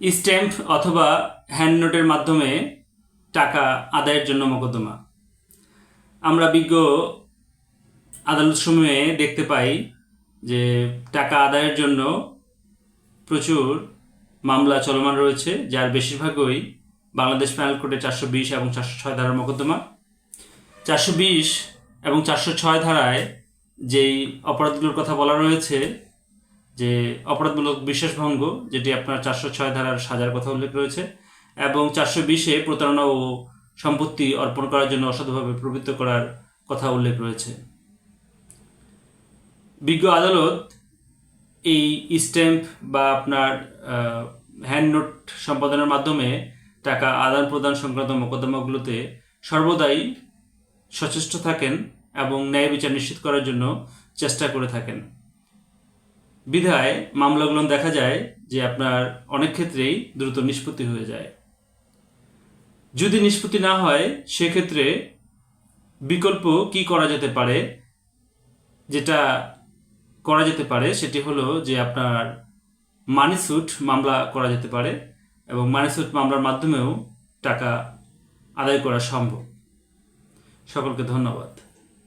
Stamp অথবা hand নোটের মাধ্যমে টাকা আদায়ের জন্য মোকদ্দমা। আমরা বিজ্ঞ আদালত সময়ে দেখতে পাই যে টাকা আদায়ের জন্য প্রচুর মামলা চলমান রয়েছে, যার বেশিরভাগই বাংলাদেশ প্যানেল কোর্টে চারশো বিশ এবং চারশো ছয় ধারার মোকদ্দমা। চারশো বিশ এবং চারশো ছয় ধারায় যেই অপরাধগুলোর কথা বলা রয়েছে যে অপরাধমূলক বিশ্বাসভঙ্গ, যেটি আপনার চারশো ছয় ধারার সাজার কথা উল্লেখ রয়েছে, এবং চারশো বিশে প্রতারণা ও সম্পত্তি অর্পণ করার জন্য অসাধুভাবে প্রবৃত্ত করার কথা উল্লেখ রয়েছে। বিজ্ঞ আদালত এই স্ট্যাম্প বা আপনার হ্যান্ড নোট সম্পাদনের মাধ্যমে টাকা আদান প্রদান সংক্রান্ত মোকদ্দমাগুলোতে সর্বদাই সচেষ্ট থাকেন এবং ন্যায় বিচার নিশ্চিত করার জন্য চেষ্টা করে থাকেন। বিধায় মামলাগুলো দেখা যায় যে আপনার অনেক ক্ষেত্রেই দ্রুত নিষ্পত্তি হয়ে যায়। যদি নিষ্পত্তি না হয়, সেক্ষেত্রে বিকল্প কি করা যেতে পারে? যেটা করা যেতে পারে, সেটি হলো যে আপনার মানি স্যুট মামলা করা যেতে পারে এবং মানি মামলার মাধ্যমেও টাকা আদায় করা সম্ভব। সকলকে ধন্যবাদ।